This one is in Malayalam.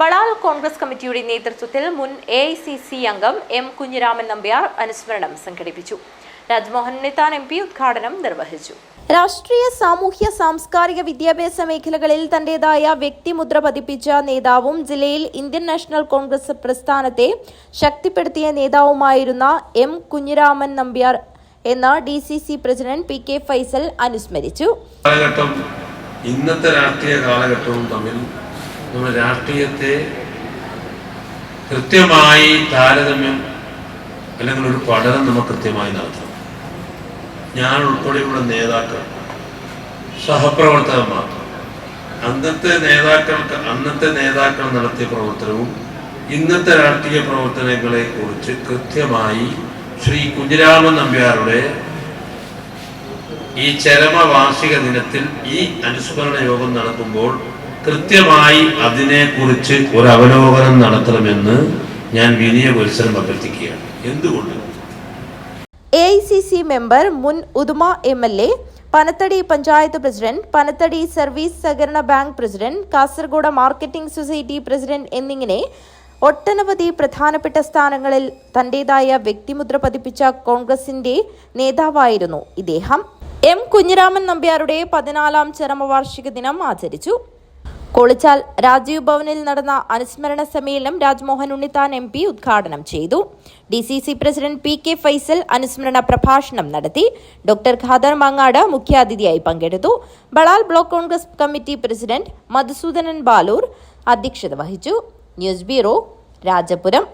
ബളാൽ കോൺഗ്രസ് കമ്മിറ്റിയുടെ നേതൃത്വത്തിൽ മുൻ എ ഐ സി സി അംഗം എം കുഞ്ഞിരാമൻ നമ്പ്യാർ അനുസ്മരണം സംഘടിപ്പിച്ചു. രാജ്മോഹൻ നെത്താൻ എം പി ഉദ്ഘാടനം നിർവഹിച്ചു. രാഷ്ട്രീയ സാമൂഹ്യ സാംസ്കാരിക വിദ്യാഭ്യാസ മേഖലകളിൽ തന്റേതായ വ്യക്തിമുദ്ര പതിപ്പിച്ച നേതാവും ജില്ലയിൽ ഇന്ത്യൻ നാഷണൽ കോൺഗ്രസ് പ്രസ്ഥാനത്തെ ശക്തിപ്പെടുത്തിയ നേതാവുമായിരുന്ന എം കുഞ്ഞിരാമൻ നമ്പ്യാർ എന്ന D C C president P K Faisal അനുസ്മരിച്ചു. കാലഘട്ടം ഇന്നത്തെ രാഷ്ട്രീയ കാലഘട്ടവും തമ്മിൽ നമ്മൾ രാഷ്ട്രീയത്തെ കൃത്യമായി താരതമ്യം അല്ലെങ്കിൽ ഒരു പഠനം നമ്മൾ കൃത്യമായി നടത്തണം. ഞാൻ ഉൾപ്പെടെയുള്ള നേതാക്കൾ സഹപ്രവർത്തകന്മാർ അന്നത്തെ നേതാക്കൾക്ക് അന്നത്തെ നേതാക്കൾ നടത്തിയ പ്രവർത്തനവും ഇന്നത്തെ രാഷ്ട്രീയ പ്രവർത്തനങ്ങളെ കുറിച്ച് കൃത്യമായി ശ്രീ കുഞ്ഞിരാമൻ നമ്പ്യാരുടെ ഈ ചരമവാർഷിക ദിനത്തിൽ ഈ അനുസ്മരണ യോഗം നടക്കുമ്പോൾ കൃത്യമായി അതിനെക്കുറിച്ച് ഒരു അവലോകനം നടത്തണമെന്ന് ഞാൻ വിനയ പുരസ്സരം അഭ്യർത്ഥിക്കുകയാണ്. എന്തുകൊണ്ട്? A I C C member മുൻ Uduma M L A Panathady panchayat president Panathady service സഹകരണ bank president Kasaragod marketing society president എന്നിങ്ങനെ ഒട്ടനവധി പ്രധാനപ്പെട്ട സ്ഥാനങ്ങളിൽ തന്റേതായ വ്യക്തിമുദ്ര പതിപ്പിച്ച കോൺഗ്രസിന്റെ നേതാവായിരുന്നു ഇദ്ദേഹം. എം കുഞ്ഞിരാമൻ നമ്പ്യാരുടെ പതിനാലാം ചരമവാർഷിക ദിനം ആചരിച്ചു. കോളിച്ചാൽ രാജീവ് ഭവനിൽ നടന്ന അനുസ്മരണ സമ്മേളനം രാജ്മോഹൻ ഉണ്ണിത്താൻ എം പി ഉദ്ഘാടനം ചെയ്തു. D C C president P K Faisal അനുസ്മരണ പ്രഭാഷണം നടത്തി. ഡോക്ടർ ഖാദർ മങ്ങാട് മുഖ്യാതിഥിയായി പങ്കെടുത്തു. Balal block Congress committee president Madhusoodanan Baloor അധ്യക്ഷത വഹിച്ചു. News bureau Rajapuram.